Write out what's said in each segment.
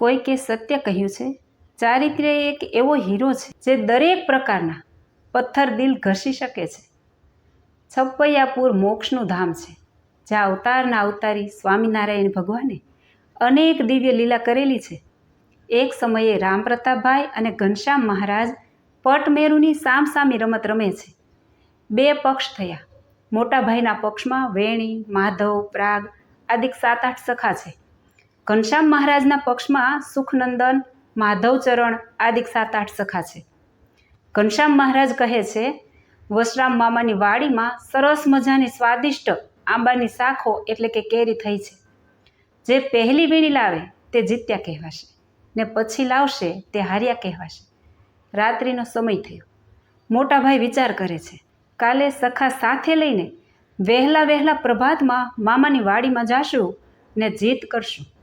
કોઈકે સત્ય કહ્યું છે. ચારિત્ર્ય એક એવો હીરો છે જે દરેક પ્રકારના પથ્થર દિલ ઘસી શકે છે. છપૈયાપુર મોક્ષનું ધામ છે. જ્યાં અવતારના અવતારી સ્વામિનારાયણ ભગવાને અનેક દિવ્ય લીલા કરેલી છે. એક સમયે રામપ્રતાપભાઈ અને ઘનશ્યામ મહારાજ પટમેરુની સામસામી રમત રમે છે. બે પક્ષ થયા. મોટાભાઈના પક્ષમાં વેણી, માધવ, પ્રાગ આદિક સાત આઠ સખા છે. ઘનશ્યામ મહારાજના પક્ષમાં સુખનંદન, માધવચરણ આદિક સાત આઠ સખા છે. ઘનશ્યામ મહારાજ કહે છે વસરામ મામાની વાડીમાં સરસ મજાની સ્વાદિષ્ટ આંબાની શાખો એટલે કે કેરી થઈ છે. જે પહેલી વીણી લાવે તે જીત્યા કહેવાશે ને પછી લાવશે તે હાર્યા કહેવાશે. રાત્રિનો સમય થયો. મોટા ભાઈ વિચાર કરે છે, કાલે સખા સાથે લઈને વહેલા વહેલા પ્રભાતમાં મામાની વાડીમાં જાશું ને જીત કરશું.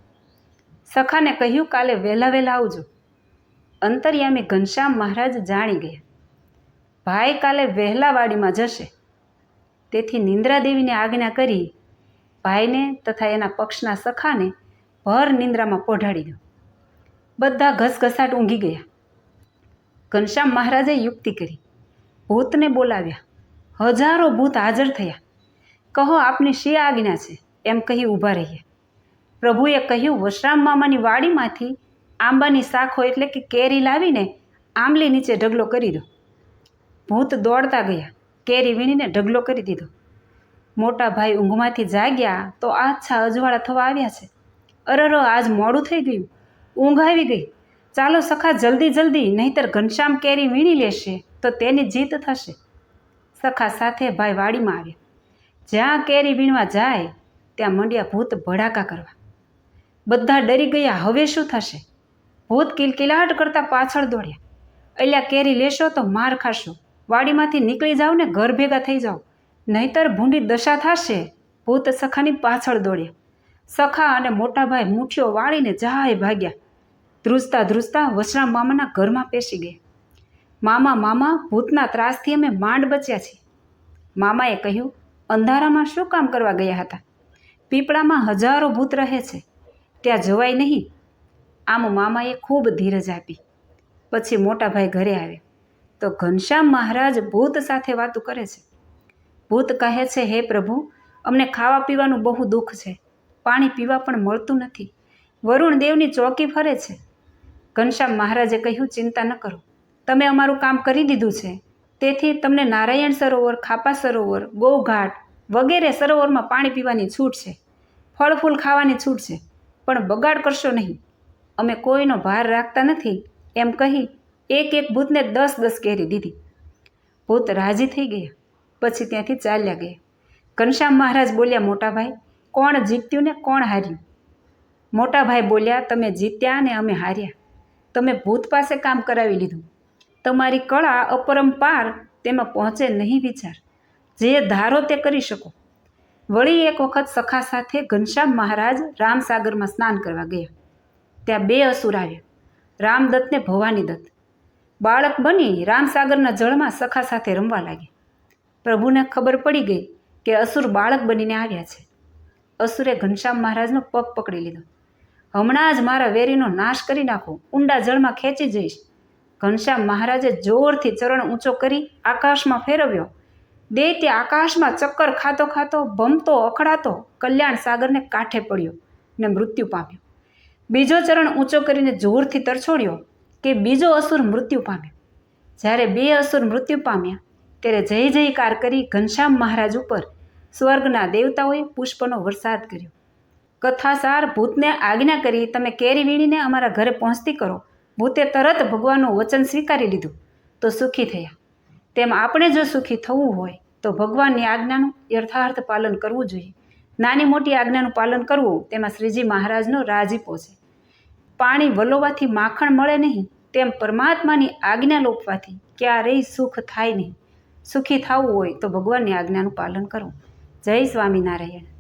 સખાને કહ્યું, કાલે વહેલા વહેલા આવજો. અંતર્યામી ઘનશ્યામ મહારાજ જાણી ગયા. ભાઈ કાલે વહેલા વાડીમાં જશે. તેથી નિંદ્રાદેવીને આજ્ઞા કરી ભાઈને તથા એના પક્ષના સખાને ભર નિંદ્રામાં પોઢાડી દો. બધા ઘસઘસાટ ઊંઘી ગયા. ઘનશ્યામ મહારાજે યુક્તિ કરી. ભૂતને બોલાવ્યા. હજારો ભૂત હાજર થયા. કહો આપની શી આજ્ઞા છે? એમ કહી ઊભા રહ્યા. પ્રભુએ કહ્યું, વશરામ મામાની વાડીમાંથી આંબાની શાખો એટલે કે કેરી લાવીને આંબલી નીચે ઢગલો કરી દો. ભૂત દોડતા ગયા. કેરી વીણીને ઢગલો કરી દીધો. મોટા ભાઈ ઊંઘમાંથી જાગ્યા તો આછા અજવાળા થવા આવ્યા છે. અરરો આજ મોડું થઈ ગયું. ઊંઘ આવી ગઈ. ચાલો સખા, જલ્દી જલ્દી, નહીંતર ઘનશ્યામ કેરી વીણી લેશે તો તેની જીત થશે. સખા સાથે ભાઈ વાડીમાં આવ્યા. જ્યાં કેરી વીણવા જાય, ત્યાં મંડ્યા ભૂત ભડાકા કરવા. બધા ડરી ગયા, હવે શું થશે? ભૂત કિલકિલાટ કરતા પાછળ દોડ્યા. અલ્યા, કેરી લેશો તો માર ખાશો. વાડીમાંથી નીકળી જાઓ ને ઘર ભેગા થઈ જાઓ. નહીતર ભૂંડી દશા થશે. ભૂત સખાની પાછળ દોડ્યા. સખા અને મોટાભાઈ મુઠ્ઠીઓ વાળીને જહાએ ભાગ્યા. ધ્રુજતા ધ્રુજતા વસરામ મામાના ઘરમાં પેસી ગયા. મામા મામા, ભૂતના ત્રાસથી અમે માંડ બચ્યા છીએ. મામાએ કહ્યું, અંધારામાં શું કામ કરવા ગયા હતા? પીપળામાં હજારો ભૂત રહે છે. ત્યાં જવાય નહીં. આમ મામાએ ખૂબ ધીરજ આપી. પછી મોટાભાઈ ઘરે આવે તો ઘનશ્યામ મહારાજ ભૂત સાથે વાતું કરે છે. ભૂત કહે છે, હે પ્રભુ, અમને ખાવા પીવાનું બહુ દુઃખ છે. પાણી પીવા પણ મળતું નથી. વરુણ દેવની ચોકી ફરે છે. ઘનશ્યામ મહારાજે કહ્યું, ચિંતા ન કરો. તમે અમારું કામ કરી દીધું છે. તેથી તમને નારાયણ સરોવર, ખાપા સરોવર ગૌઘાટ વગેરે સરોવરમાં પાણી પીવાની છૂટ છે. ફળ ફૂલ ખાવાની છૂટ છે. પણ બગાડ કરશો નહીં. અમે કોઈનો ભાર રાખતા નથી, એમ કહી એક એક ભૂતને દસ દસ કેરી દીધી. ભૂત રાજી થઈ ગયા, પછી ત્યાંથી ચાલ્યા ગયા. ઘનશ્યામ મહારાજ બોલ્યા મોટાભાઈ કોણ જીત્યું ને કોણ હાર્યું? મોટાભાઈ બોલ્યા, તમે જીત્યા ને અમે હાર્યા. તમે ભૂત પાસે કામ કરાવી લીધું. તમારી કળા અપરંપાર તેમાં પહોંચે નહીં વિચાર. જે ધારો તે કરી શકો. વળી એક વખત સખા સાથે ઘનશ્યામ મહારાજ રામસાગરમાં સ્નાન કરવા ગયા. ત્યાં બે અસુર આવ્યા. રામદત્ત ને ભવાની દત્ત. બાળક બની રામસાગરના જળમાં સખા સાથે રમવા લાગ્યા. પ્રભુને ખબર પડી ગઈ કે અસુર બાળક બનીને આવ્યા છે. અસુરે ઘનશ્યામ મહારાજનો પગ પકડી લીધો. હમણાં જ મારા વેરીનો નાશ કરી નાખો. ઊંડા જળમાં ખેંચી જઈશ. ઘનશ્યામ મહારાજે જોરથી ચરણ ઊંચો કરી આકાશમાં ફેરવ્યો. દૈત્ય આકાશમાં ચક્કર ખાતો ખાતો, ભમતો, અખડાતો કલ્યાણ સાગરને કાંઠે પડ્યો ને મૃત્યુ પામ્યો. બીજો ચરણ ઊંચો કરીને જોરથી તરછોડ્યો કે બીજો અસુર મૃત્યુ પામ્યો. જ્યારે બે અસુર મૃત્યુ પામ્યા, ત્યારે જય જયકાર કરી ઘનશ્યામ મહારાજ ઉપર સ્વર્ગના દેવતાઓએ પુષ્પનો વરસાદ કર્યો. કથાસાર ભૂતને આજ્ઞા કરી, તમે કેરી વીણીને અમારા ઘરે પહોંચતી કરો. ભૂતે તરત ભગવાનનું વચન સ્વીકારી લીધું. તો સુખી થયા. તેમ આપણે જો સુખી થવું હોય, તો ભગવાનની આજ્ઞાનું યથાર્થ પાલન કરવું જોઈએ. નાની મોટી આજ્ઞાનું પાલન કરવું, તેમાં શ્રીજી મહારાજનો રાજીપો છે. પાણી વલોવાથી માખણ મળે નહીં, તેમ પરમાત્માની આજ્ઞા લોપવાથી ક્યારેય સુખ થાય નહીં. સુખી થવું હોય, તો ભગવાનની આજ્ઞાનું પાલન કરવું જય સ્વામિનારાયણ.